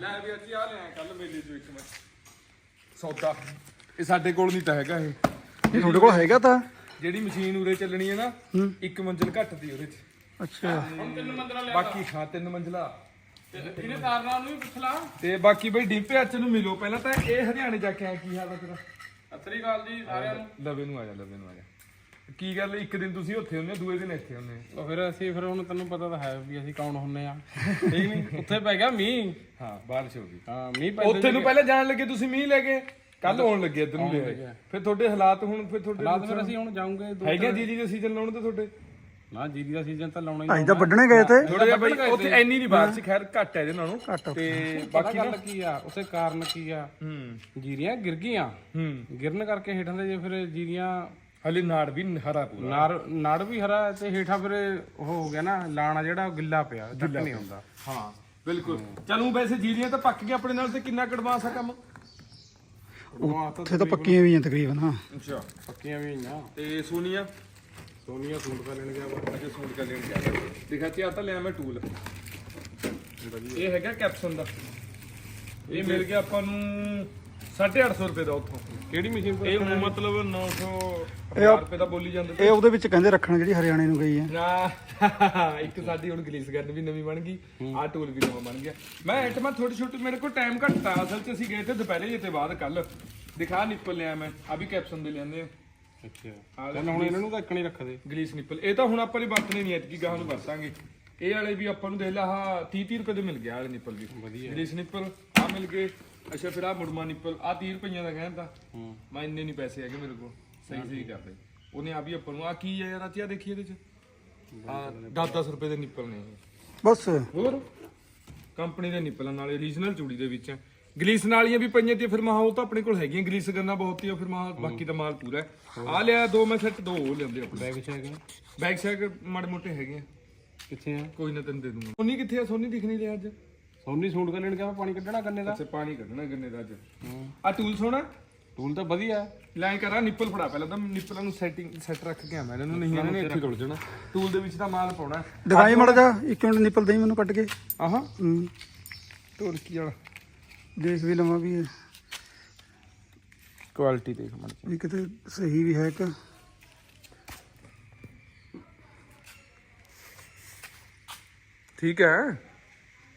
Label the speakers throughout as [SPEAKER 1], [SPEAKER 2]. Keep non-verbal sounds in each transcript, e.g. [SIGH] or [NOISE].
[SPEAKER 1] ਲੈ ਵੀ ਅੱਜ ਆ ਲਿਆ ਕੱਲ ਮੇਲੇ ਚੋਂ ਇੱਕ ਮੈਂ। ਸੌਦਾ। ਇਹ ਸਾਡੇ ਕੋਲ ਨਹੀਂ ਤਾਂ ਹੈਗਾ ਇਹ।
[SPEAKER 2] ਇਹ ਤੁਹਾਡੇ ਕੋਲ ਹੈਗਾ ਤਾਂ?
[SPEAKER 1] ਜਿਹੜੀ ਮਸ਼ੀਨ ਉਰੇ ਚੱਲਣੀ ਹੈ ਨਾ। ਇੱਕ ਮੰਜ਼ਿਲ ਘੱਟ ਦੀ ਉਹਦੇ ਚ।
[SPEAKER 2] ਅੱਛਾ।
[SPEAKER 3] ਤਿੰਨ ਮੰਦਰਾ ਲਿਆ
[SPEAKER 1] ਬਾਕੀ ਹਾਂ ਤਿੰਨ ਮੰਜ਼ਿਲਾ।
[SPEAKER 3] ਤੇ ਇਹਨੇ ਤਾਰਨਾ ਨੂੰ ਵੀ ਪੁੱਛ ਲਾ।
[SPEAKER 1] ਤੇ ਬਾਕੀ ਬਈ ਡੀਪੇ ਅੱਚ ਨੂੰ ਮਿਲੋ। ਪਹਿਲਾਂ ਤਾਂ ਇਹ ਹਰਿਆਣੇ ਜਾ ਕੇ ਆਇਆ ਕੀ ਹਾਲ ਹੈ ਤੇਰਾ?
[SPEAKER 3] ਅਸਰੀ ਗੱਲ ਜੀ ਸਾਰਿਆਂ ਨੂੰ।
[SPEAKER 1] ਲਵੇ ਨੂੰ ਆ ਜਾ ਲਵੇ ਨੂੰ ਆ ਜਾ। ਕੀ ਗੱਲ ਇੱਕ ਦਿਨ ਤੁਸੀਂ ਉੱਥੇ ਹੁੰਦੇ ਹੋ ਦੂਏ ਦਿਨ ਇੱਥੇ ਹੁੰਦੇ ਹੋ?
[SPEAKER 3] ਤਾਂ ਫਿਰ ਅਸੀਂ ਫਿਰ ਹੁਣ ਤੈਨੂੰ ਪਤਾ ਤਾਂ ਹੈ ਵੀ ਅਸੀਂ ਕੌਣ ਹੁੰਨੇ ਆ। [LAUGHS] ਠੀਕ ਨਹੀਂ? ਉੱਥੇ ਪੈ ਗਿਆ ਮੀਂਹ।
[SPEAKER 1] ਹਾਂ ਬਾਰਿਸ਼ ਹੋ ਗਈ।
[SPEAKER 3] ਹਾਂ ਮੀਂਹ ਪੈਂਦੇ
[SPEAKER 1] ਉੱਥੇ ਨੂੰ ਪਹਿਲਾਂ ਜਾਣ ਲੱਗੇ ਤੁਸੀਂ ਮੀਂਹ ਲੈ ਕੇ। ਕੱਲ ਆਉਣ ਲੱਗੇ ਇੱਧਰ ਨੂੰ ਲੈ। ਫਿਰ ਤੁਹਾਡੇ ਹਾਲਾਤ ਹੁਣ ਫਿਰ ਤੁਹਾਡੇ
[SPEAKER 3] ਹਾਲਾਤ ਫਿਰ ਅਸੀਂ ਹੁਣ ਜਾਉਂਗੇ ਦੋ
[SPEAKER 1] ਹੈਗੇ ਜੀਰੀ ਦੇ ਸੀਜ਼ਨ ਲਾਉਣ ਤੇ ਤੁਹਾਡੇ?
[SPEAKER 3] ਨਾ ਜੀਰੀ ਦਾ ਸੀਜ਼ਨ ਤਾਂ ਲਾਉਣਾ ਹੀ
[SPEAKER 2] ਅਸੀਂ ਤਾਂ ਵੱਢਣੇ ਗਏ ਤੇ।
[SPEAKER 1] ਥੋੜਾ ਜਿਹਾ ਬਈ ਉੱਥੇ ਐਨੀ ਨਹੀਂ ਬਾਰਿਸ਼ ਖੈਰ ਘੱਟ ਹੈ ਇਹਦੇ ਨਾਲੋਂ।
[SPEAKER 2] ਘੱਟ
[SPEAKER 1] ਤੇ ਬਾਕੀ
[SPEAKER 3] ਗੱਲ ਕੀ ਆ ਉਸੇ ਕਾਰਨ ਕੀ ਆ?
[SPEAKER 1] ਹੂੰ।
[SPEAKER 3] ਜੀਰੀਆਂ ਗਿਰ ਗਈਆਂ।
[SPEAKER 1] ਹੂੰ।
[SPEAKER 3] ਗਿਰਨ ਕਰਕੇ ਹੇਠਾਂ ਦੇ ਜੇ ਫਿਰ ਜੀਰੀਆਂ
[SPEAKER 1] ਹਲੇ ਨਾੜ ਵੀ ਹਰਾ ਪੂਰਾ।
[SPEAKER 3] ਨਾੜ ਨਾੜ ਵੀ ਹਰਾ ਹੈ ਤੇ ਹੇਠਾਂ ਫਿਰ ਉਹ ਹੋ ਗਿਆ ਨਾ ਲਾਣਾ ਜਿਹੜਾ ਉਹ ਗਿੱਲਾ ਪਿਆ ਜੱਟ ਨਹੀਂ ਹੁੰਦਾ।
[SPEAKER 1] ਹਾਂ ਬਿਲਕੁਲ। ਚਲੂ ਵੈਸੇ ਜੀਰੀਆਂ ਤਾਂ ਪੱਕ ਗਈਆਂ ਆਪਣੇ ਨਾਲ ਤੇ ਕਿੰਨਾ ਕਡਵਾਂਸ ਆ ਕੰਮ?
[SPEAKER 2] ਉੱਥੇ ਤਾਂ ਪੱਕੀਆਂ ਵੀ ਆ ਤਕਰੀਬਨ ਹਾਂ।
[SPEAKER 1] ਅੱਛਾ।
[SPEAKER 3] ਪੱਕੀਆਂ ਵੀ ਆਈਆਂ
[SPEAKER 1] ਤੇ ਸੋਨੀਆ?
[SPEAKER 3] ਸੋਨੀਆ ਸੂਟ ਪਾ ਲੈਣ ਗਿਆ ਵਾ।
[SPEAKER 1] ਅੱਛਾ ਸੂਟ ਕਰ ਲੈਣ ਗਿਆ। ਦਿਖਾ ਚਿਆ ਤਾਂ ਲਿਆ ਮੈਂ ਟੂਲ। ਇਹ ਹੈਗਾ ਕੈਪਸਨ ਦਾ। ਇਹ ਮਿਲ ਗਿਆ ਆਪਾਂ ਨੂੰ 850 ਰੁਪਏ ਦਾ ਉੱਥੋਂ।
[SPEAKER 3] ਕਿਹੜੀ ਮਸ਼ੀਨ
[SPEAKER 1] ਇਹ ਹੁਣ ਮਤਲਬ 900
[SPEAKER 2] ਇਹ ਆ-
[SPEAKER 1] ਰੁਪਏ ਦਾ ਬੋਲੀ ਜਾਂਦੇ
[SPEAKER 2] ਇਹ ਉਹਦੇ ਵਿੱਚ ਕਹਿੰਦੇ ਰੱਖਣ ਜਿਹੜੀ ਹਰਿਆਣੇ ਨੂੰ ਗਈ ਹੈ।
[SPEAKER 1] ਨਾ ਇੱਕ ਸਾਡੀ ਹੁਣ ਗਲੀਸ ਕਰਨ ਵੀ ਨਵੀਂ ਬਣ ਗਈ ਆਹ ਟੂਲ ਵੀ ਨਵਾਂ ਬਣ ਗਿਆ। ਮੈਂ ਆਈਟਮਾਂ ਥੋੜੀ ਛੋਟੀ ਮੇਰੇ ਕੋਲ ਟਾਈਮ ਘੱਟ ਆ ਅਸਲ 'ਚ ਅਸੀਂ ਗਏ ਤੇ ਦੁਪਹਿਰੇ ਜੇ ਤੇ ਬਾਅਦ ਕੱਲ ਦਿਖਾ ਨਿੱਪਲ ਲਿਆ ਮੈਂ ਆ ਵੀ ਕੈਪਸਨ ਦੇ ਲਿਆਂਦੇ ਆ।
[SPEAKER 3] ਅੱਛਾ। ਚੱਲ ਹੁਣ ਇਹਨਾਂ ਨੂੰ ਤਾਂ ਇੱਕ ਨਹੀਂ ਰੱਖਦੇ
[SPEAKER 1] ਗਲੀਸ ਨਿੱਪਲ। ਇਹ ਤਾਂ ਹੁਣ ਆਪਾਂ ਨੇ ਵਰਤਨੇ ਨਹੀਂ ਐਤਕੀ ਗਾਹਾਂ ਨੂੰ ਵਰਤਾਂਗੇ। ਇਹ ਵਾਲੇ ਵੀ ਆਪਾਂ ਨੂੰ ਦੇਖ ਲਾ ਆਹ 30 30 ਰੁਪਏ ਦੇ ਮਿਲ ਗਿਆ ਵਾਲੇ ਨਿੱਪਲ ਵੀ।
[SPEAKER 3] ਵਧੀਆ।
[SPEAKER 1] ਗਲੀਸ ਨਿੱਪਲ ਆ ਮਿਲ ਗਏ। ਅੱਛਾ ਫਿਰ ਆ ਮੁੜਮਾ ਨਿੱਪਲ ਆ 30 ਰੁਪਈਆਂ ਦਾ ਕਹਿੰਦਾ।
[SPEAKER 3] ਹੂੰ।
[SPEAKER 1] ਮੈਂ ਇੰਨੇ ਨਹੀਂ ਪੈਸੇ ਹੈਗੇ ਮੇਰੇ ਕੋਲ। ਸਹੀ ਸਹੀ ਕਰਦੇ। ਉਹਨੇ ਆ ਵੀ ਆਪਾਂ ਨੂੰ ਆ ਕੀ ਹੈ ਯਾਰ ਆ ਦੇਖੀ ਇਹਦੇ ਚ। ਆ 10-10 ਰੁਪਏ ਦੇ ਨਿੱਪਲ ਨੇ ਇਹ।
[SPEAKER 2] ਬਸ।
[SPEAKER 1] ਹੋਰ? ਕੰਪਨੀ ਦੇ ਨਿੱਪਲਾਂ ਨਾਲੇ ਰੀਜਨਲ ਚੂੜੀ ਦੇ ਵਿੱਚ। ਗਲੀਸ ਨਾਲੀਆਂ ਵੀ ਪਈਆਂ ਤੇ ਫਿਰ ਮਹਾ ਉਹ ਤਾਂ ਆਪਣੇ ਕੋਲ ਹੈਗੀਆਂ ਗਲੀਸ ਕਰਨਾ ਬਹੁਤ ਹੀ ਆ ਫਿਰ ਮਹਾ ਬਾਕੀ ਦਾ ਮਾਲ ਪੂਰਾ ਹੈ। ਆ ਲਿਆ ਦੋ ਮੈਂ ਸੈੱਟ ਦੋ ਉਹ ਲੈਂਦੇ ਆਪਣੇ।
[SPEAKER 3] ਬੈਗ ਵਿੱਚ ਹੈਗਾ?
[SPEAKER 1] ਬੈਕ ਸਾਈਡ ਮਾੜੇ ਮੋਟੇ ਹੈਗੇ ਆ।
[SPEAKER 3] ਕਿੱਥੇ ਆ?
[SPEAKER 1] ਕੋਈ ਨਾ ਤੈਨੂੰ ਦੇ ਦੂੰਗਾ। ਸੋਨੀ ਕਿੱਥੇ ਆ? ਸੋਨੀ ਦਿਖ ਨਹੀਂ ਰਿਹਾ ਅੱਜ।
[SPEAKER 3] ਸੋਨੀ ਸੂਟ ਕਰ ਲੈਣ ਗਿਆ ਮੈਂ ਪਾਣੀ ਕੱਢਣਾ ਗੰਨੇ ਦਾ।
[SPEAKER 1] ਅੱਛਾ ਪਾਣੀ ਕੱਢਣਾ ਗੰਨੇ ਦਾ ਅੱਜ। ਆ ਟੂਲ ਸੋਣਾ
[SPEAKER 3] ਟੂਲ ਤਾਂ ਵਧੀਆ।
[SPEAKER 1] ਲੈ ਕਰਾਂ ਨਿੱਪਲ ਫੜਾ ਪਹਿਲਾਂ ਤਾਂ ਨਿੱਪਲਾਂ ਨੂੰ ਸੈਟਿੰਗ ਸੈੱਟ ਰੱਖ ਕੇ ਆ ਮੈਂ ਇਹਨਾਂ ਨੂੰ ਨਹੀਂ ਇਹਨਾਂ ਨੇ ਇੱਥੇ ਡੁੱਲ ਜਾਣਾ ਟੂਲ ਦੇ ਵਿੱਚ ਤਾਂ ਮਾਲ ਪਾਉਣਾ।
[SPEAKER 2] ਦਿਖਾਈ ਮੜ ਜਾ ਇੱਕ ਮਿੰਟ ਨਿਪਲ ਦੇਈ ਮੈਨੂੰ ਕੱਟ ਕੇ।
[SPEAKER 1] ਆਹਾਂ।
[SPEAKER 2] ਹੂੰ,
[SPEAKER 1] ਟੂਲ ਕੀ ਵਾਲਾ?
[SPEAKER 2] ਦੇਖ ਵੀ ਲਵਾਂ ਵੀ
[SPEAKER 1] ਕੁਆਲਿਟੀ ਦੇਖ ਮੜ
[SPEAKER 2] ਵੀ ਕਿਤੇ ਸਹੀ ਵੀ ਹੈ ਕਿ
[SPEAKER 1] ਠੀਕ ਹੈ।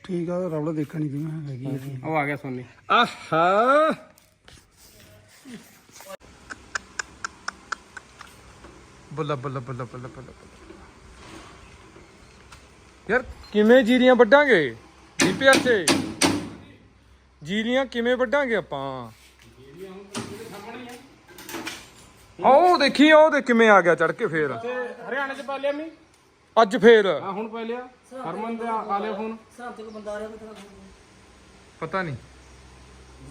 [SPEAKER 2] ਠੀਕ ਆ ਰੌਲਾ ਦੇਖਣੀ ਜਿਵੇਂ ਹੈਗੀ ਹੈ
[SPEAKER 3] ਉਹ ਆ ਗਿਆ ਸੋਨੀ।
[SPEAKER 1] ਆਹਾ। ਬੱਲਾ ਬੱਲਾ ਬੱਲਾ ਬੱਲਾ ਬੱਲਾ ਯਾਰ ਕਿਵੇਂ ਜੀਰੀਆਂ ਵੱਢਾਂਗੇ? ਦੀਪਿਆ ਤੇ ਜੀਰੀਆਂ ਕਿਵੇਂ ਵੱਢਾਂਗੇ ਆਪਾਂ? ਆਓ ਦੇਖੀ ਉਹ ਦੇ ਕਿਵੇਂ ਆ ਗਿਆ ਚੜ ਕੇ ਫੇਰ।
[SPEAKER 3] ਹਰਿਆਣੇ ਚ ਪਾ ਲਿਆ ਮੀ
[SPEAKER 1] ਅੱਜ ਫੇਰ।
[SPEAKER 3] ਆ ਹੁਣ ਪਾ ਲਿਆ। ਹਰਮਨ ਦਾ ਆ ਲਿਆ ਫੋਨ।
[SPEAKER 4] ਤੇ ਕੋਈ ਬੰਦਾ ਆ ਰਿਹਾ ਕੋਈ ਤੇਰਾ
[SPEAKER 1] ਪਤਾ ਨਹੀਂ।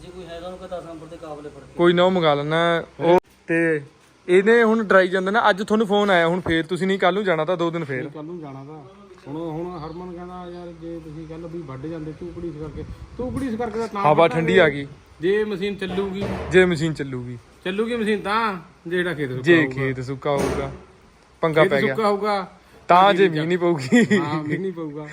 [SPEAKER 4] ਜੇ ਕੋਈ ਹੈਗਾ ਉਹਨੂੰ ਕਹਤਾ ਨੰਬਰ ਤੇ ਕਾਬਲੇ ਫੜ ਕੇ।
[SPEAKER 1] ਕੋਈ ਨਾ ਉਹ ਮੰਗਾ ਲੈਣਾ ਉਹ ਤੇ ਇਹਨੇ ਹੁਣ ਡਰਾਈ ਜਾਂਦੇ ਨਾ ਅੱਜ ਤੁਹਾਨੂੰ ਫੋਨ ਆਇਆ ਹੁਣ ਫੇਰ ਤੁਸੀਂ ਨਹੀਂ ਕੱਲ ਨੂੰ ਜਾਣਾ ਤਾਂ ਦੋ ਦਿਨ ਫੇਰ।
[SPEAKER 3] ਕੱਲ ਨੂੰ ਜਾਣਾ ਤਾਂ। ਹੁਣ ਹੁਣ ਹਰਮਨ ਕਹਿੰਦਾ ਯਾਰ ਜੇ ਤੁਸੀਂ ਕੱਲ ਵੀ ਵੱਢ ਜਾਂਦੇ ਝੂਪੜੀ ਇਸ ਕਰਕੇ। ਝੂਪੜੀ ਇਸ ਕਰਕੇ ਤਾਂ ਤਾਂ
[SPEAKER 1] ਹਵਾ। ਠੰਡੀ ਆ ਗਈ।
[SPEAKER 3] ਜੇ ਮਸ਼ੀਨ ਚੱਲੂਗੀ।
[SPEAKER 1] ਜੇ ਮਸ਼ੀਨ ਚੱਲੂਗੀ।
[SPEAKER 3] ਚੱਲੂਗੀ ਮਸ਼ੀਨ ਤਾਂ ਜਿਹੜਾ ਖੇਤ ਸੁੱਕਾ
[SPEAKER 1] ਜੇ
[SPEAKER 3] ਹੋਊਗਾ।
[SPEAKER 1] ਖੇਤ ਸੁੱਕਾ ਹੋਊਗਾ ਪੰਗਾ ਪੈ ਗਿਆ।
[SPEAKER 3] ਸੁੱਕਾ ਹੋਊਗਾ
[SPEAKER 1] ਤਾਂ ਜੇ ਮੀਂਹ ਨਹੀਂ ਪਊਗੀ।
[SPEAKER 3] ਹਾਂ ਮੀਂਹ ਨਹੀਂ ਪਊਗਾ।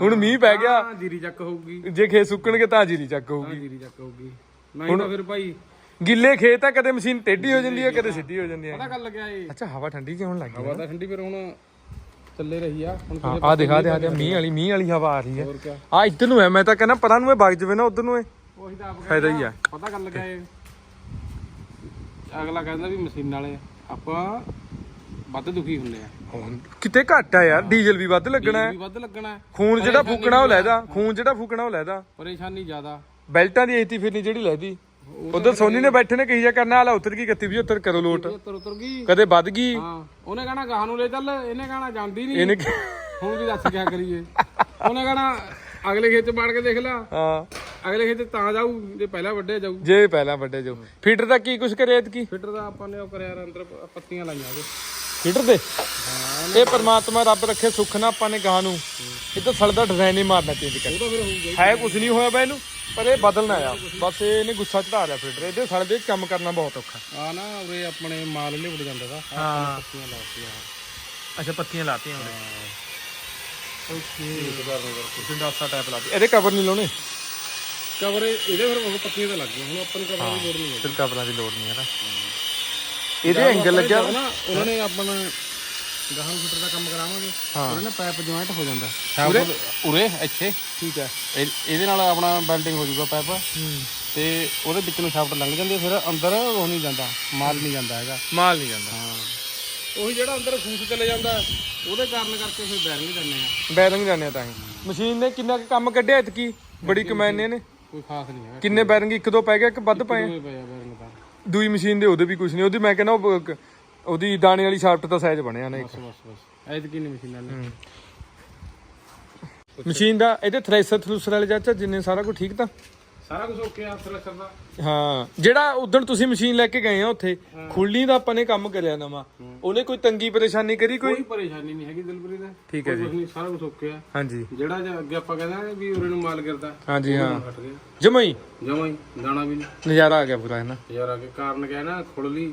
[SPEAKER 1] ਹੁਣ ਮੀਂਹ ਪੈ ਗਿਆ।
[SPEAKER 3] ਹਾਂ ਜੀਰੀ ਚੱਕ ਹੋਊਗੀ।
[SPEAKER 1] ਜੇ ਖੇਤ ਸੁੱਕਣਗੇ ਤਾਂ ਜੀਰੀ ਚੱਕ
[SPEAKER 3] ਹਾਂ
[SPEAKER 1] ਹੋਊਗੀ।
[SPEAKER 3] ਜੀਰੀ ਚੱਕ ਹੋਊਗੀ। ਨਹੀਂ ਤਾਂ ਫਿਰ ਭਾਈ
[SPEAKER 1] ਗਿੱਲੇ ਖੇਤ ਆ ਕਦੇ ਮਸ਼ੀਨ ਟੇਢੀ ਹੋ ਜਾਂਦੀ ਹੈ ਕਦੇ ਸਿੱਧੀ ਹੋ ਜਾਂਦੀ ਹੈ
[SPEAKER 3] ਪਤਾ ਗੱਲ ਲੱਗਿਆ ਇਹ
[SPEAKER 1] ਅੱਛਾ ਹਵਾ ਠੰਡੀ ਜਿਹੀ ਹੋਣ ਲੱਗ ਗਈ
[SPEAKER 3] ਹਵਾ ਤਾਂ ਠੰਡੀ ਫਿਰ ਹੁਣ ਚੱਲੇ ਰਹੀ ਆ। ਹੁਣ
[SPEAKER 1] ਹਾਂ ਆ ਦਿਖਾ ਦੇ ਆ ਦੇ ਮੀਂਹ ਵਾਲੀ ਮੀਂਹ ਵਾਲੀ ਹਵਾ ਆ ਰਹੀ ਹੈ।
[SPEAKER 3] ਹੋਰ ਕਿਆ?
[SPEAKER 1] ਆ ਇੱਧਰ ਨੂੰ ਹੈ ਮੈਂ ਤਾਂ ਕਹਿੰਦਾ ਪਰਾਂ ਨੂੰ ਇਹ ਵਗ ਜਵੇ ਨਾ ਉਧਰ ਨੂੰ ਇਹ
[SPEAKER 3] ਉਹੀ ਤਾਂ ਆਪ
[SPEAKER 1] ਫਾਇਦਾ ਹੀ ਆ।
[SPEAKER 3] ਪਤਾ ਗੱਲ ਲੱਗਿਆ ਇਹ ਅਗਲਾ ਕਹਿੰਦਾ ਵੀ ਮਸ਼ੀਨ ਵਾਲੇ ਆਪਾਂ ਵੱਧ ਦੁਖੀ ਹੁੰਦੇ ਆ।
[SPEAKER 1] ਹੁਣ ਕਿਤੇ ਘੱਟ ਆ ਯਾਰ ਡੀਜ਼ਲ ਵੀ ਵੱਧ ਲੱਗਣਾ ਹੈ।
[SPEAKER 3] ਵੀ ਵੱਧ ਲੱਗਣਾ ਹੈ।
[SPEAKER 1] ਖੂਨ ਜਿਹੜਾ ਫੂਕਣਾ ਉਹ ਲੈਦਾ ਖੂਨ ਜਿਹੜਾ ਫੂਕਣਾ ਉਹ ਲੈਦਾ
[SPEAKER 3] ਪਰੇਸ਼ਾਨੀ ਜ਼ਿਆਦਾ।
[SPEAKER 1] ਬੈਲਟਾਂ ਦੀ ਏਤੀ ਫਿਰਨੀ ਜਿਹੜੀ ਲੈਦੀ। ਉਧਰ ਸੋਨੀ ਨੇ ਬੈਠੇ ਨੇ ਕਹੀ ਜਾ ਕਰਨਾ ਵਾਲਾ ਉਤਰ ਗਈ 31 75 ਕਰੋ ਲੋਟ।
[SPEAKER 3] ਉਤਰ ਉਤਰ ਗਈ।
[SPEAKER 1] ਕਦੇ ਵੱਧ ਗਈ।
[SPEAKER 3] ਹਾਂ ਉਹਨੇ ਕਹਣਾ ਗਾਹ ਨੂੰ ਲੈ ਚੱਲ ਇਹਨੇ ਕਹਣਾ ਜਾਂਦੀ ਨਹੀਂ
[SPEAKER 1] ਇਹਨੇ
[SPEAKER 3] ਹੁਣ ਵੀ ਦੱਸ ਕਿਆ ਕਰੀਏ। ਉਹਨੇ ਕਹਣਾ ਅਗਲੇ ਖੇਤ ਚ ਵੜ ਕੇ ਦੇਖ ਲਾ।
[SPEAKER 1] ਹਾਂ।
[SPEAKER 3] ਅਗਲੇ ਖੇਤ 'ਚ ਤਾਂ ਜਾਊ ਜੇ ਪਹਿਲਾਂ ਵੱਡੇ ਜਾਊ।
[SPEAKER 1] ਜੇ ਪਹਿਲਾਂ ਵੱਡੇ ਜੋ ਫੀਟਰ ਦਾ ਕੀ ਕੁਛ ਕਰੇ ਕੀ
[SPEAKER 3] ਫਿੱਟਰ ਦਾ ਆਪਾਂ ਨੇ ਉਹ ਕਰਿਆ ਯਾਰ ਅੰਦਰ ਪ- ਪੱਤੀਆਂ ਲਾਈਆਂ ਉਹਦੇ।
[SPEAKER 1] ਫੀਟਰ ਦੇ। ਇਹ ਪਰਮਾਤਮਾ ਰੱਬ ਰੱਖੇ ਸੁੱਖ ਨਾ ਆਪਾਂ ਨੇ ਗਾਂ ਨੂੰ ਇਹ ਤਾਂ ਸੜ ਦਾ ਡਿਜ਼ਾਈਨ ਹੀ ਮਾਰਨਾ ਚੇਂਜ ਕਰ ਹੈ। ਕੁਛ ਨਹੀਂ ਹੋਇਆ ਬੈ ਇਹਨੂੰ ਪਰ ਇਹ ਬਦਲਣਾ ਆ ਬਸ ਇਹਨੇ ਗੁੱਸਾ ਚੜਾ ਲਿਆ ਫੀਟਰ ਇਹਦੇ ਸੜ ਦੇ ਕੰਮ ਕਰਨਾ ਬਹੁਤ ਔਖਾ।
[SPEAKER 3] ਆ ਨਾ ਉਰੇ ਆਪਣੇ ਮਾਲ ਲਿਵੜ ਜਾਂਦਾ ਦਾ।
[SPEAKER 1] ਹਾਂ।
[SPEAKER 3] ਪੱਤੀਆਂ ਲਾਤੀਆਂ।
[SPEAKER 1] ਅੱਛਾ ਪੱਤੀਆਂ ਲਾਤੀਆਂ ਉਹਨੇ। ਓਕੇ। ਤੁਸੀਂ ਦੱਸਾ ਟੈਪ ਲਾਤੀ। ਇਹਦੇ ਕਵਰ ਨਹੀਂ ਲਾਉਣੇ?
[SPEAKER 3] ਕਵਰ ਇਹਦੇ ਫਿਰ ਉਹ ਪੱਤੀਆਂ ਤੇ ਲੱਗ ਗਏ ਹੁਣ ਆਪਾਂ ਨੂੰ ਕਵਰ ਦੀ ਲੋੜ ਨਹੀਂ ਹੈ
[SPEAKER 1] ਫਿਰ ਕਬਰਾਂ ਦੀ ਲੋੜ ਨਹੀਂ ਹੈ ਨਾ। ਇਹਦੇ ਐਂਗਲ ਲੱਗਿਆ।
[SPEAKER 3] ਨਾ ਉਹਨਾਂ ਨੇ ਆਪਣਾ ਗਾਹਾਂ ਫਿੱਟਰ ਦਾ ਕੰਮ ਕਰਾਵਾਂਗੇ। ਉਹਨਾਂ ਨੇ ਪਾਈਪ ਜੁਆਇੰਟ ਹੋ ਜਾਂਦਾ। ਉਰੇ? ਉਰੇ ਇੱਥੇ।
[SPEAKER 1] ਠੀਕ ਹੈ।
[SPEAKER 3] ਇਹ- ਇਹਦੇ ਨਾਲ ਆਪਣਾ ਵੈਲਡਿੰਗ ਹੋ ਜਾਊਗਾ ਪਾਈਪ ਤੇ ਉਹਦੇ ਵਿੱਚ ਨੂੰ ਸ਼ਾਫਟ ਲੰਘ ਜਾਂਦੀ ਹੈ, ਫਿਰ ਅੰਦਰ ਉਹ ਨਹੀਂ ਜਾਂਦਾ ਮਾਲ ਨਹੀਂ ਜਾਂਦਾ ਹੈਗਾ।
[SPEAKER 1] ਮਾਲ ਨਹੀਂ ਜਾਂਦਾ।
[SPEAKER 3] ਹਾਂ। ਉਹੀ ਜਿਹੜਾ ਅੰਦਰ ਫੂਸ ਚਲੇ ਜਾਂਦਾ ਉਹਦੇ ਕਾਰਨ ਕਰਕੇ ਫਿਰ ਬੈਰਿੰਗ ਜਾਂਦੇ ਆ
[SPEAKER 1] ਬੈਰਿੰਗ ਜਾਂਦੇ ਆ ਤਾਂ ਹੀ। ਮਸ਼ੀਨ ਨੇ ਕਿੰਨਾ ਕੁ ਕੰਮ ਕੱਢਿਆ ਇਤਕੀ ਬੜੀ ਕਮੈਨੇ ਨੇ
[SPEAKER 3] ਕੋਈ ਖਾਸ ਨਹੀਂ ਹੈਗਾ।
[SPEAKER 1] ਕਿੰਨੇ ਬੈਰਿੰਗ ਇੱਕ ਦੋ ਪੈ ਗਿਆ ਕਿ ਵੱਧ ਪਏ? ਆ?
[SPEAKER 3] ਪਿਆ ਬੈਰਿੰਗ ਤਾਂ
[SPEAKER 1] ਦੂਈ ਮਸ਼ੀਨ ਦੇ ਉਹਦੇ ਵੀ ਕੁਝ ਨਹੀਂ ਉਹਦੀ ਮੈਂ ਕਹਿੰਦਾ ਉਹ ਉਹਦੀ ਦਾਣੇ ਵਾਲੀ ਸ਼ਾਫਟ ਦਾ ਸਾਈਜ਼ ਬਣਿਆ ਨਾ ਇੱਕ।
[SPEAKER 3] ਬਸ ਬਸ ਬਸ। ਐਤਕੀ ਨਹੀਂ ਮਸ਼ੀਨਾਂ ਨੇ
[SPEAKER 1] ਮਸ਼ੀਨ ਦਾ ਇਹਦੇ ਥ੍ਰੈਸ਼ਰ ਥਰੂਸਰ ਵਾਲੇ ਚਾਚਾ ਜਿੰਨੇ ਸਾਰਾ ਕੁਝ ਠੀਕ ਤਾਂ?
[SPEAKER 3] ਸਾਰਾ ਕੁਝ ਓਕੇ ਆ ਥ੍ਰੈਸ਼ਰ ਦਾ
[SPEAKER 1] ਹਾਂ ਜਿਹੜਾ ਉਦੋਂ ਤੁਸੀਂ ਮਸ਼ੀਨ ਲੈ ਕੇ ਗਏ ਆ ਉੱਥੇ ਖੁੱਲਣੀ ਦਾ ਆਪਾਂ ਨੇ ਕੰਮ ਕਰਿਆ ਨਵਾਂ। ਉਹਨੇ ਕੋਈ ਤੰਗੀ ਪਰੇਸ਼ਾਨੀ ਕਰੀ ਕੋਈ?
[SPEAKER 3] ਕੋਈ ਪਰੇਸ਼ਾਨੀ ਨਹੀਂ ਹੈਗੀ ਦਿਲਪ੍ਰੀਤ ਦਾ।
[SPEAKER 1] ਠੀਕ ਹੈ ਜੀ।
[SPEAKER 3] ਸਾਰਾ ਕੁਝ ਓਕੇ ਆ।
[SPEAKER 1] ਹਾਂਜੀ।
[SPEAKER 3] ਜਿਹੜਾ ਜੇ ਅੱਗੇ ਆਪਾਂ ਕਹਿੰਦੇ ਵੀ ਉਰੇ ਨੂੰ ਮਾਲ ਗਿਰਦਾ
[SPEAKER 1] ਹਾਂਜੀ ਹਾਂ।
[SPEAKER 3] ਹਟ ਗਿਆ।
[SPEAKER 1] ਜਮਾ ਹੀ।
[SPEAKER 3] ਜਮਾਂ ਹੀ ਦਾਣਾ ਵੀ ਨਹੀਂ।
[SPEAKER 1] ਨਜ਼ਾਰਾ ਆ ਗਿਆ ਪੂਰਾ ਹੈ ਨਾ?
[SPEAKER 3] ਯਾਰ ਆ ਕੇ ਕਾਰਨ ਕਿਹਾ ਨਾ ਖੁੱਲਲੀ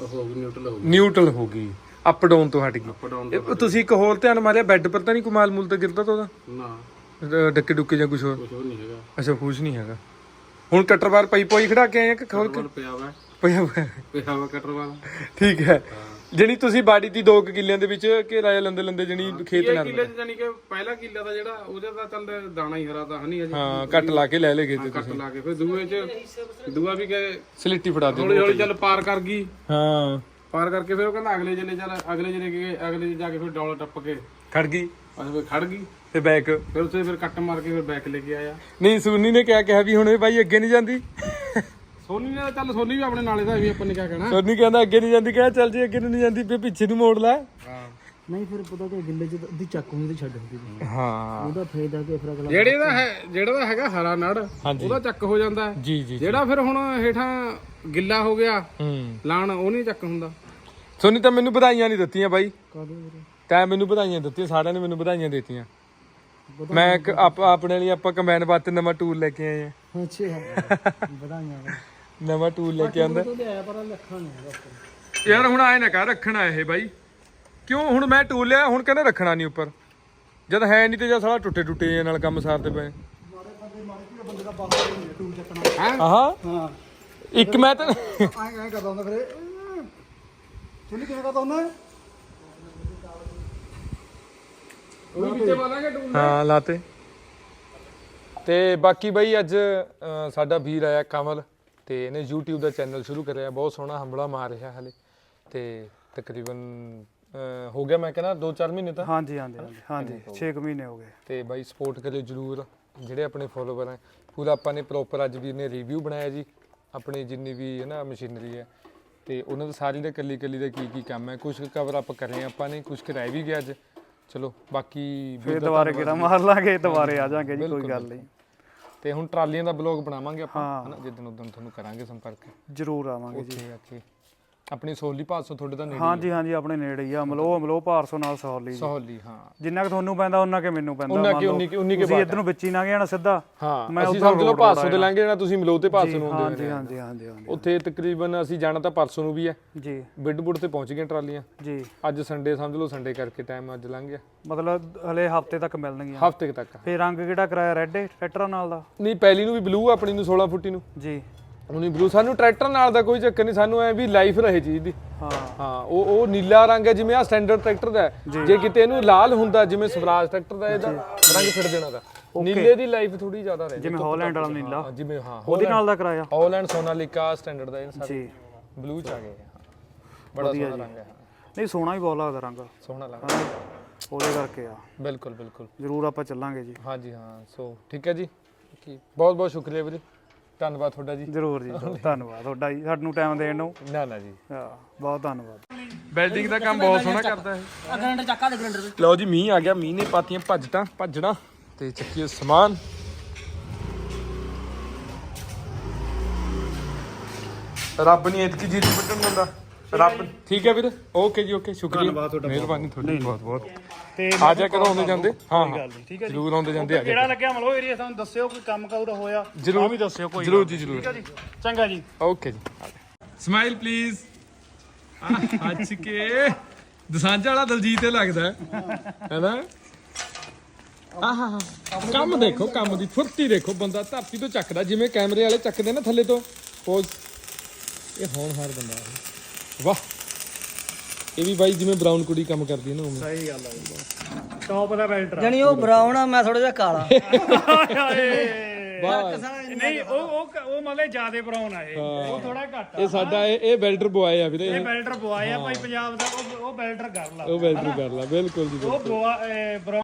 [SPEAKER 3] ਉਹ ਹੋ ਗਈ ਨਿਊਟਰਲ ਹੋ ਗਈ।
[SPEAKER 1] ਨਿਊਟਰਲ ਹੋ ਗਈ। ਅਪ ਡਾਊਨ ਤੋਂ ਹਟ ਗਈ।
[SPEAKER 3] ਅਪ ਡਾਊਨ
[SPEAKER 1] ਇਹ ਤੁਸੀਂ ਇੱਕ ਹੋਰ ਧਿਆਨ ਮਾਰਿਆ ਬੈੱਡ ਪਰ ਤਾਂ ਨਹੀਂ ਕੋਈ ਮਾਲ ਮੂਲ ਤਾਂ ਗਿਰਦਾ ਤਾਂ ਉਹਦਾ?
[SPEAKER 3] ਨਾ।
[SPEAKER 1] ਅਹ ਡੱਕੇ ਡੁੱਕੇ ਜਾਂ ਕੁਝ ਹੋਰ?
[SPEAKER 3] ਕੁਝ ਹੋਰ ਨਹੀਂ ਹੈਗਾ।
[SPEAKER 1] ਅੱਛਾ ਕੁਝ ਨਹੀਂ ਹੈਗਾ। ਹੁਣ ਕਟਰ ਬਾਰ ਪਈ ਪੋਈ ਖੜਾ ਕੇ ਆਏ ਆ ਕਿ ਖੋਲ ਕੇ?
[SPEAKER 3] ਕੋਲ ਪਿਆ ਵਾ।
[SPEAKER 1] ਪਿਆ ਹੋਇਆ?
[SPEAKER 3] ਪਿਆ ਵਾ
[SPEAKER 1] ਠੀਕ ਹੈ। ਜਣੀ ਤੁਸੀਂ ਬਾੜੀ ਦੀ 2 ਕਿੱਲਿਆਂ ਦੇ ਵਿੱਚ ਘੇਰਾ ਲੰਦੇ ਲੰਦੇ ਜਣੀ ਖੇਤ
[SPEAKER 3] ਇਹ
[SPEAKER 1] ਨਾਲ
[SPEAKER 3] ਕਿੱਲੇ ਚ ਜਾਨੀ ਕਿ ਪਹਿਲਾ ਕਿੱਲਾ ਦਾ ਜਿਹੜਾ ਉਹਦੇ ਦਾ ਚੱਲ ਦਾਣਾ ਹੀ ਹਰਾ ਤਾਂ ਹਨੀ ਅਜੇ।
[SPEAKER 1] ਹਾਂ ਕੱਟ ਲਾ ਕੇ ਲੈ ਲੈ ਗਏ ਤੇ
[SPEAKER 3] ਕੱਟ ਲਾ ਕੇ। ਫਿਰ ਦੂਏ ਚ ਦੂਆ ਵੀ ਗਏ।
[SPEAKER 1] ਸਲਿੱਟੀ ਫੜਾ ਦੇ
[SPEAKER 3] ਹੌਲੀ ਹੌਲੀ ਚੱਲ ਪਾਰ ਕਰ ਗਈ।
[SPEAKER 1] ਹਾਂ।
[SPEAKER 3] ਪਾਰ ਕਰਕੇ ਫਿਰ ਉਹ ਕਹਿੰਦਾ ਅਗਲੇ ਜਲੇ ਚੱਲ ਅਗਲੇ ਜਲੇ ਗਏ ਅਗਲੇ 'ਚ ਜਾ ਕੇ ਫਿਰ ਡੌਲ ਟੱਪ ਕੇ।
[SPEAKER 1] ਖੜ ਗਈ।
[SPEAKER 3] ਅਸੀਂ ਫਿਰ ਖੜ ਗਈ।
[SPEAKER 1] ਤੇ ਬੈਕ
[SPEAKER 3] ਫਿਰ ਉੱਥੇ ਫਿਰ ਕੱਟ ਮਾਰ ਕੇ ਫਿਰ ਬੈਕ ਲੈ ਕੇ ਆਇਆ।
[SPEAKER 1] ਨਹੀਂ ਸੁਨੀ ਨੇ ਕਿਹਾ ਕਿਹਾ ਵੀ ਹੁਣ ਇਹ ਬਾਈ ਅੱਗੇ ਨਹੀਂ ਜਾਂਦੀ।
[SPEAKER 3] ਸੋਨੀ ਨੇ ਤਾਂ ਚੱਲ ਸੋਨੀ ਵੀ ਆਪਣੇ ਨਾਲੇ ਦਾ ਵੀ ਆਪਾਂ ਨੇ ਕਿਆ ਕਹਿਣਾ।
[SPEAKER 1] ਸੋਨੀ ਕਹਿੰਦਾ ਅੱਗੇ ਨਹੀਂ ਜਾਂਦੀ ਕਿਹਾ ਚੱਲ ਜੀ ਅੱਗੇ ਨੂੰ ਨਹੀਂ ਜਾਂਦੀ ਫੇ ਪਿੱਛੇ ਨੂੰ ਮੋੜ ਲੈ।
[SPEAKER 3] ਹਾਂ।
[SPEAKER 4] ਨਹੀਂ ਫਿਰ ਪਤਾ ਕਿ ਗਿੱਲੇ ਚ ਅੱਧੀ ਚੱਕ ਹੁੰਦੀ ਤੇ ਛੱਡ ਹੁੰਦੀ ਸੀ।
[SPEAKER 1] ਹਾਂ।
[SPEAKER 4] ਉਹਦਾ ਫਾਇਦਾ ਕਿ ਫਿਰ ਅਗਲਾ
[SPEAKER 3] ਜਿਹੜੇ ਦਾ ਹੈ ਜਿਹੜਾ ਦਾ ਹੈਗਾ ਹਰਾ ਨੜ
[SPEAKER 1] ਹਾਂਜੀ।
[SPEAKER 3] ਉਹਦਾ ਚੱਕ ਹੋ ਜਾਂਦਾ ਹੈ।
[SPEAKER 1] ਜੀ ਜੀ।
[SPEAKER 3] ਜਿਹੜਾ ਫਿਰ ਹੁਣ ਹੇਠਾਂ ਗਿੱਲਾ ਹੋ ਗਿਆ
[SPEAKER 1] ਹੂੰ।
[SPEAKER 3] ਲਾਣ ਉਹ ਨਹੀਂ ਚੱਕ ਹੁੰਦਾ।
[SPEAKER 1] ਸੋਨੀ ਤਾਂ ਮੈਨੂੰ ਵਧਾਈਆਂ ਨਹੀਂ ਦਿੱਤੀਆਂ ਬਾਈ।
[SPEAKER 4] ਕਾਹਦੇ ਵੀਰੇ?
[SPEAKER 1] ਤੈਂ ਮੈਨੂੰ ਵਧਾਈਆਂ ਦਿੱਤੀਆਂ ਸਾਰਿਆਂ ਨੇ ਮੈਨੂੰ ਵਧਾਈਆਂ ਦਿੱਤੀਆਂ ਮੈਂ ਇੱਕ ਆਪ- ਆਪਣੇ ਲਈ ਆਪਾਂ ਕੰਬਾਈਨ ਵਾਸਤੇ ਨਵਾਂ ਟੂਲ ਲੈ ਕੇ ਆਏ ਆ
[SPEAKER 4] ਅੱਛਾ ਵਧਾਈਆਂ
[SPEAKER 1] ਨਵਾਂ ਟੂਲ ਲੈ ਕੇ ਆਂਦਾ
[SPEAKER 4] ਤੋਂ ਲਿਆਇਆ ਪਰ ਲੱਖਾਂ ਨਹੀਂ ਹੈਗਾ ਉੱਪਰ।
[SPEAKER 1] ਯਾਰ ਹੁਣ ਆਏ ਨਾ ਕਰ ਰੱਖਣਾ ਇਹ ਬਾਈ ਕਿਉਂ ਹੁਣ ਮੈਂ ਟੂਲ ਲਿਆ ਹੁਣ ਕਹਿੰਦਾ ਰੱਖਣਾ ਨਹੀਂ ਉੱਪਰ ਜਦ ਹੈ ਨਹੀਂ ਤੇ ਜਾਂ ਸਾਲਾ ਟੁੱਟੇ ਟੁੱਟੇ ਜਿਹੇ ਨਾਲ ਕੰਮ ਸਾਰਦੇ ਪਏ ਆਹਾ
[SPEAKER 2] ਹਾਂ
[SPEAKER 1] ਇੱਕ ਮੈਂ ਤਾਂ
[SPEAKER 2] ਐਂ ਐਂ ਕਰਦਾ ਹੁੰਦਾ ਫਿਰ ਸੁਣੀ ਕਿਵੇਂ ਕਰਦਾ ਹੁੰਦਾ
[SPEAKER 3] ਉਹ ਵਿੱਚੇ
[SPEAKER 1] ਹਾਂ ਲਾਤੇ। ਤੇ ਬਾਕੀ ਬਾਈ ਅੱਜ ਅ, ਸਾਡਾ ਵੀਰ ਆਇਆ ਕਮਲ ਤੇ ਇਹਨੇ YouTube ਦਾ ਚੈਨਲ ਸ਼ੁਰੂ ਕਰਿਆ ਬਹੁਤ ਸੋਹਣਾ ਹੰਬਲਾ ਮਾਰ ਰਿਹਾ ਹਲੇ। ਤੇ ਤਕਰੀਬਨ ਅ, ਹੋ ਗਿਆ ਮੈਂ ਕਹਿੰਦਾ 2-4 ਮਹੀਨੇ ਤਾਂ?
[SPEAKER 2] ਹਾਂਜੀ ਹਾਂਜੀ ਹਾਂਜੀ 6 ਮਹੀਨੇ ਹੋ ਗਏ।
[SPEAKER 1] ਤੇ ਬਾਈ ਸਪੋਰਟ ਕਰਿਓ ਜਰੂਰ ਜਿਹੜੇ ਆਪਣੇ ਫੋਲੋਵਰ ਹੈ ਪੂਰਾ ਆਪਾਂ ਨੇ ਪ੍ਰੋਪਰ ਅੱਜ ਵੀਰ ਨੇ ਰਿਵਿਊ ਬਣਾਇਆ ਜੀ ਆਪਣੀ ਜਿੰਨੀ ਵੀ ਹੈ ਨਾ ਮਸ਼ੀਨਰੀ ਹੈ। ਤੇ ਉਹਨਾਂ ਦਾ ਸਾਰੀ ਦਾ ਕੱਲੀ ਕੱਲੀ ਦਾ ਕੀ ਕੀ ਕੰਮ ਹੈ ਕੁਝ ਕਵਰ ਅਪ ਕਰੇ ਆਪਾਂ ਨੇ ਕੁਝ ਰਹਿ ਵੀ ਗਿਆ ਅੱਜ। ਚਲੋ ਬਾਕੀ
[SPEAKER 2] ਫਿਰ ਦੁਬਾਰੇ ਕਿਹੜਾ ਮਾਰ ਲਾਂਗੇ ਦੁਬਾਰੇ ਆ ਜਾਾਂਗੇ ਜੀ ਕੋਈ ਗੱਲ ਨਹੀਂ।
[SPEAKER 1] ਤੇ ਹੁਣ ਟਰਾਲੀਆਂ ਦਾ ਬਲੌਗ ਬਣਾਵਾਂਗੇ ਆਪਾਂ। ਹਨਾ ਜਿੱਦਣ ਉਦੋਂ ਤੁਹਾਨੂੰ ਕਰਾਂਗੇ ਸੰਪਰਕ।
[SPEAKER 2] ਜ਼ਰੂਰ ਆਵਾਂਗੇ ਜੀ।
[SPEAKER 1] ਉੱਥੇ ਆ ਕੇ ਆਪਣੀ ਸੋਲੀ ਭਾਸੋ ਤੁਹਾਡੇ ਦਾ ਨੇੜੇ
[SPEAKER 2] ਹਾਂਜੀ ਹਾਂਜੀ ਆਪਣੇ ਨੇੜੇ ਹੀ ਆ। ਅਮਲੋ ਅਮਲੋ ਭਾਰਸੋ ਨਾਲ ਸਹੌਲੀ ਜੀ।
[SPEAKER 1] ਸੋਹਲੀ ਹਾਂ।
[SPEAKER 2] ਜਿੰਨਾ ਕਿ ਤੁਹਾਨੂੰ ਪੈਂਦਾ ਉਹਨਾਂ ਕਿ ਮੈਨੂੰ ਪੈਂਦਾ।
[SPEAKER 1] ਉਨਾ
[SPEAKER 2] ਮੰਨ
[SPEAKER 1] ਕਿ
[SPEAKER 2] ਲਓ,
[SPEAKER 1] ਉਨੀ ਕਿ ਉਨੀ ਕੇ
[SPEAKER 2] ਤੁਸੀਂ
[SPEAKER 1] ਬਾਤ
[SPEAKER 2] ਇਧਰ ਨੂੰ ਵਿੱਚ ਹੀ ਨਾ ਨਾ ਸਿੱਧਾ।
[SPEAKER 1] ਹਾਂ ਅਸੀਂ
[SPEAKER 2] ਉੱਧਰ
[SPEAKER 1] ਸਮਝ ਲਓ
[SPEAKER 2] road
[SPEAKER 1] ਭਾਸੋ। ਦੇ ਲੰਘੇ ਜਾਣਾ ਤੁਸੀਂ ਮਲੋ ਤੇ ਭਾਸੋ ਨੂੰ
[SPEAKER 2] ਹਾਂਜੀ ਹਾਂਜੀ ਹਾਂਜੀ ਹਾਂਜੀ।
[SPEAKER 1] ਉੱਥੇ ਤਕਰੀਬਨ ਅਸੀਂ ਜਾਣਾ ਤਾਂ ਪਰਸੋਂ ਨੂੰ ਵੀ ਹੈ
[SPEAKER 2] ਜੀ।
[SPEAKER 1] ਬਿੱਡਬੁੱਡ ਤੇ ਪਹੁੰਚ ਗਏ ਟਰਾਲੀਆਂ।
[SPEAKER 2] ਜੀ।
[SPEAKER 1] ਅੱਜ ਸੰਡੇ ਸਮਝ ਲਓ ਸੰਡੇ ਕਰਕੇ ਟਾਈਮ ਅੱਜ ਲੰਘ ਗਿਆ।
[SPEAKER 2] ਮਤਲਬ ਹਲੇ ਹਫ਼ਤੇ ਤੱਕ ਮਿਲਣਗੀਆਂ।
[SPEAKER 1] ਹਫ਼ਤੇ ਤੱਕ।
[SPEAKER 2] ਫੇਰ ਰੰਗ ਕਿਹੜਾ ਕਰਾਇਆ? ਰੈੱਡ ਟਰੈਕਟਰਾਂ ਨਾਲ ਦਾ?
[SPEAKER 1] ਨਹੀਂ ਪਹਿਲੀ ਨੂੰ ਵੀ ਬਲੂ ਆਪਣੀ ਨੂੰ 16 ਫੁੱਟੀ ਨੂੰ।
[SPEAKER 2] ਜੀ।
[SPEAKER 1] ਉਹਨੀ ਬਲੂ ਸਾਨੂੰ ਟਰੈਕਟਰ ਨਾਲ ਦਾ ਕੋਈ ਚੱਕਰ ਨਹੀਂ ਸਾਨੂੰ ਐ ਵੀ ਲਾਈਫ ਰਹੇ ਚੀਜ਼ ਦੀ।
[SPEAKER 2] ਹਾਂ।
[SPEAKER 1] ਹਾਂ ਉਹ ਉਹ ਨੀਲਾ ਰੰਗ ਹੈ ਜਿਵੇਂ ਆ ਸਟੈਂਡਰਡ ਟਰੈਕਟਰ ਦਾ ਹੈ। ਜੇ। ਕਿਤੇ ਇਹਨੂੰ ਲਾਲ ਹੁੰਦਾ ਜਿਵੇਂ ਸਵਰਾਜ ਟਰੈਕਟਰ ਦਾ ਇਹਦਾ ਰੰਗ ਛੱਡ ਦੇਣਾ ਦਾ ਨੀਲੇ ਦੀ ਲਾਈਫ ਥੋੜੀ ਜ਼ਿਆਦਾ ਰਹਿੰਦੀ
[SPEAKER 2] ਜਿਵੇਂ ਹਾਲੈਂਡ ਵਾਲਾ ਨੀਲਾ।
[SPEAKER 1] ਹਾਂ, ਜਿਵੇਂ ਹਾਂ
[SPEAKER 2] ਉਹਦੇ ਨਾਲ ਦਾ ਕਰਾਇਆ।
[SPEAKER 1] ਹਾਲੈਂਡ ਸੋਨਾਲੀਕਾ ਸਟੈਂਡਰਡ ਦਾ ਇਹ ਸਾਰੇ।
[SPEAKER 2] ਜੀ।
[SPEAKER 1] ਬਲੂ ਚ ਆ ਗਏ। ਹਾਂ ਬੜਾ ਸੋਹਣਾ ਰੰਗ ਹੈ। ਹਾਂ,
[SPEAKER 2] ਨਹੀਂ ਸੋਹਣਾ ਵੀ ਬਹੁਤ ਲੱਗਦਾ ਰੰਗ।
[SPEAKER 1] ਸੋਹਣਾ ਲੱਗਦਾ।
[SPEAKER 2] ਉਹਦੇ ਕਰਕੇ ਆ।
[SPEAKER 1] ਬਿਲਕੁਲ ਬਿਲਕੁਲ।
[SPEAKER 2] ਜ਼ਰੂਰ ਆਪਾਂ ਚੱਲਾਂਗੇ ਜੀ।
[SPEAKER 1] ਹਾਂਜੀ ਹਾਂ ਸੋ ਠੀਕ ਹੈ ਜੀ। ਬਹੁਤ ਬਹੁਤ ਸ਼ੁਕਰੀਆ ਵੀਰੇ। ਧੰਨਵਾਦ ਤੁਹਾਡਾ ਜੀ।
[SPEAKER 2] ਜ਼ਰੂਰ ਜੀ ਧੰਨਵਾਦ ਤੁਹਾਡਾ ਜੀ ਸਾਨੂੰ ਟਾਈਮ ਦੇਣ ਨੂੰ।
[SPEAKER 1] ਨਾ ਨਾ ਜੀ।
[SPEAKER 2] ਹਾਂ, ਬਹੁਤ ਧੰਨਵਾਦ।
[SPEAKER 1] ਵੈਲਡਿੰਗ ਦਾ ਕੰਮ ਬਹੁਤ ਸੋਹਣਾ ਕਰਦਾ ਹੈ
[SPEAKER 4] ਆ ਗ੍ਰੈਂਡਰ ਚੱਕਾ ਦੇ ਗ੍ਰੈਂਡਰ ਤੇ
[SPEAKER 1] ਲਓ ਜੀ ਮੀਂਹ ਆ ਗਿਆ ਮੀਂਹ ਨੇ ਪਾਤੀਆਂ ਭੱਜਟਾਂ ਭੱਜਣਾ ਤੇ ਚੱਕੀਏ ਸਮਾਨ। ਰੱਬ ਨਹੀਂ ਇਤਕੀ ਜੀਤ ਵੱਢਣ ਦਿੰਦਾ। ਰੱਬ ਠੀਕ ਹੈ ਵੀਰ ਓਕੇ ਜੀ ਓਕੇ ਸ਼ੁਕਰੀਆ। ਮਿਹਰਬਾਨੀ ਤੁਹਾਡੀ ਬਹੁਤ ਬਹੁਤ।
[SPEAKER 2] ਤੇ
[SPEAKER 1] ਆ ਜਾ ਕਰੋ ਆਉਂਦੇ ਜਾਂਦੇ। ਹਾਂ ਹਾਂ
[SPEAKER 2] ਠੀਕ ਹੈ ਜੀ।
[SPEAKER 1] ਜ਼ਰੂਰ ਆਉਂਦੇ ਜਾਂਦੇ ਆ
[SPEAKER 2] ਕਿਹੜਾ ਲੱਗਿਆ ਮਲੋ ਏਰੀਆ ਸਾਨੂੰ ਦੱਸਿਓ ਕੋਈ ਕੰਮ ਕਉਦਾ ਹੋਇਆ।
[SPEAKER 1] ਜ਼ਰੂਰ।
[SPEAKER 2] ਵੀ ਦੱਸਿਓ ਕੋਈ
[SPEAKER 1] ਜ਼ਰੂਰ ਜੀ ਜ਼ਰੂਰ।
[SPEAKER 2] ਚੰਗਾ ਜੀ।
[SPEAKER 1] ਓਕੇ ਜੀ ਸਮਾਈਲ ਪਲੀਜ਼ ਹੱਸ ਕੇ। ਦਸਾਂਝ ਵਾਲਾ ਦਲਜੀਤ ਇਹ ਲੱਗਦਾ ਹੈ। ਹੈਨਾ? ਆਹਾ ਕੰਮ ਦੇਖੋ ਕੰਮ ਦੀ ਫੁਰਤੀ ਦੇਖੋ। ਬੰਦਾ ਧਰਤੀ ਤੋਂ ਚੱਕਦਾ ਜਿਵੇਂ ਕੈਮਰੇ ਵਾਲੇ ਚੱਕਦੇ ਨਾ ਥੱਲੇ ਤੋਂ। ਪੋਜ਼ ਇਹ ਹੋਣਹਾਰ ਬੰਦਾ ਹੈ। ਵਾਹ। ਇਹ ਵੀ ਬਾਈ ਜਿਵੇਂ ਬਰਾਊਨ ਕੁੜੀ ਕੰਮ ਕਰਦੀ ਹੈ ਨਾ ਉਵੇਂ।
[SPEAKER 2] ਸਹੀ ਗੱਲ ਹੈ ਟੌਪ ਦਾ ਬੈਲਟਰ
[SPEAKER 5] ਜਾਨੀ ਉਹ ਬਰਾਊਨ ਆ ਮੈਂ ਥੋੜਾ ਜਿਹਾ ਕਾਲਾ। [LAUGHS]
[SPEAKER 1] ਵਾਹ।
[SPEAKER 2] ਨਹੀਂ ਉਹ ਉਹ ਉਹ ਮਤਲਬ ਜਿਆਦੇ ਬਰਾਉਨ ਆ ਇਹ। ਉਹ ਥੋੜਾ ਘੱਟ ਆ।
[SPEAKER 1] ਇਹ ਸਾਡਾ ਇਹ ਇਹ ਬੈਲਟਰ ਬੁਆਏ ਆ ਵੀਰੇ।
[SPEAKER 2] ਇਹ ਬੈਲਟਰ ਬੁਆਏ ਆ ਭਾਈ ਪੰਜਾਬ ਦਾ ਉਹ ਉਹ ਬੈਲਟਰ ਕਰ ਲਾ।
[SPEAKER 1] ਉਹ ਬੈਲਟਰ ਕਰ ਲਾ ਬਿਲਕੁਲ ਜੀ
[SPEAKER 2] ਉਹ ਬੁਆ ਬਰਾਉਨ